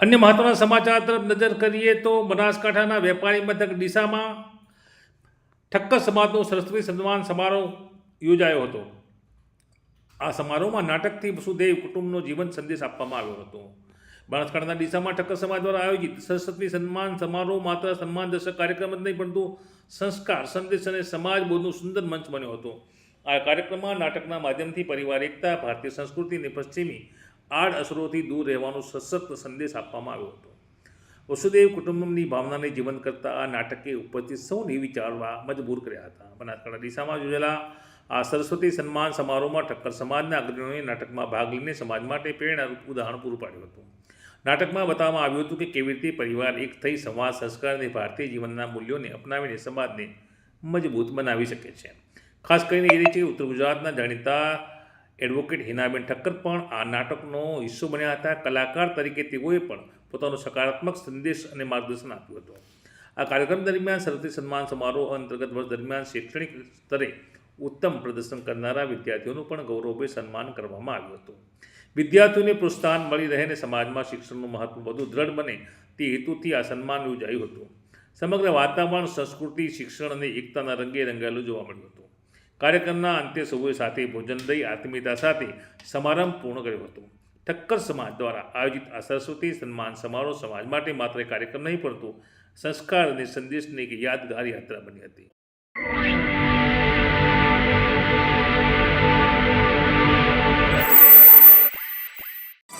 અન્ય મહત્વના સમાચાર તરફ નજર કરીએ તો બનાસકાંઠાના વેપારી મથક ડીસામાં ઠક્કર સમાજનો સરસ્વતી સન્માન સમારોહ યોજાયો હતો. આ સમારોહમાં નાટકથી વસુદેવ કુટુંબનો જીવન સંદેશ આપવામાં આવ્યો હતો. બનાસકાંઠાના ડીસામાં ઠક્કર સમાજ દ્વારા આયોજિત સરસ્વતી સન્માન સમારોહ માત્ર સન્માનદર્શક કાર્યક્રમ જ નહીં, પરંતુ સંસ્કાર, સંદેશ અને સમાજ બોધનું સુંદર મંચ બન્યો હતો. આ કાર્યક્રમમાં નાટકના માધ્યમથી પરિવાર એકતા, ભારતીય સંસ્કૃતિ અને પશ્ચિમી આડ અસરોથી દૂર રહેવાનો સશક્ત સંદેશ આપવામાં આવ્યો હતો. વસુદેવ કુટુંબની ભાવનાને જીવંત કરતા આ નાટકે ઉપસ્થિત સૌને વિચારવા મજબૂર કર્યા હતા. બનાસકાંઠા દિશામાં યોજેલા આ સરસ્વતી સન્માન સમારોહમાં ઠક્કર સમાજના અગ્રણીઓએ નાટકમાં ભાગ લઈને સમાજ માટે પ્રેરણારૂપ ઉદાહરણ પૂરું પાડ્યું હતું. નાટકમાં બતાવવામાં આવ્યું હતું કે કેવી રીતે પરિવાર એક થઈ સમાજ સંસ્કાર અને ભારતીય જીવનના મૂલ્યોને અપનાવીને સમાજને મજબૂત બનાવી શકે છે. ખાસ કરીને એ રીતે ઉત્તર ગુજરાતના જાણીતા એડવોકેટ હિનાબેન ઠક્કર પણ આ નાટકનો હિસ્સો બન્યા હતા. કલાકાર તરીકે તેઓએ પણ પોતાનો સકારાત્મક સંદેશ અને માર્ગદર્શન આપ્યું હતું. આ કાર્યક્રમ દરમિયાન સરસ્વતી સન્માન સમારોહ અંતર્ગત વર્ષ દરમિયાન શૈક્ષણિક સ્તરે ઉત્તમ પ્રદર્શન કરનારા વિદ્યાર્થીઓનું પણ ગૌરવે સન્માન કરવામાં આવ્યું હતું. વિદ્યાર્થીઓને પ્રોત્સાહન મળી રહે અને સમાજમાં શિક્ષણનું મહત્વ વધુ દ્રઢ બને તે હેતુથી આ સન્માન યોજાયું હતું. સમગ્ર વાતાવરણ, સંસ્કૃતિ, શિક્ષણ અને એકતાના રંગે રંગાયેલું જોવા મળ્યું હતું. કાર્યક્રમના અંતે સૌએ સાથે ભોજન દઈ આત્મીયતા સાથે સમારંભ પૂર્ણ કર્યો હતો. ઠક્કર સમાજ દ્વારા આયોજિત આ સરસ્વતી સન્માન સમારોહ સમાજ માટે માત્ર કાર્યક્રમ નહીં, પરંતુ સંસ્કાર અને સંદેશની એક યાદગાર યાત્રા બની હતી.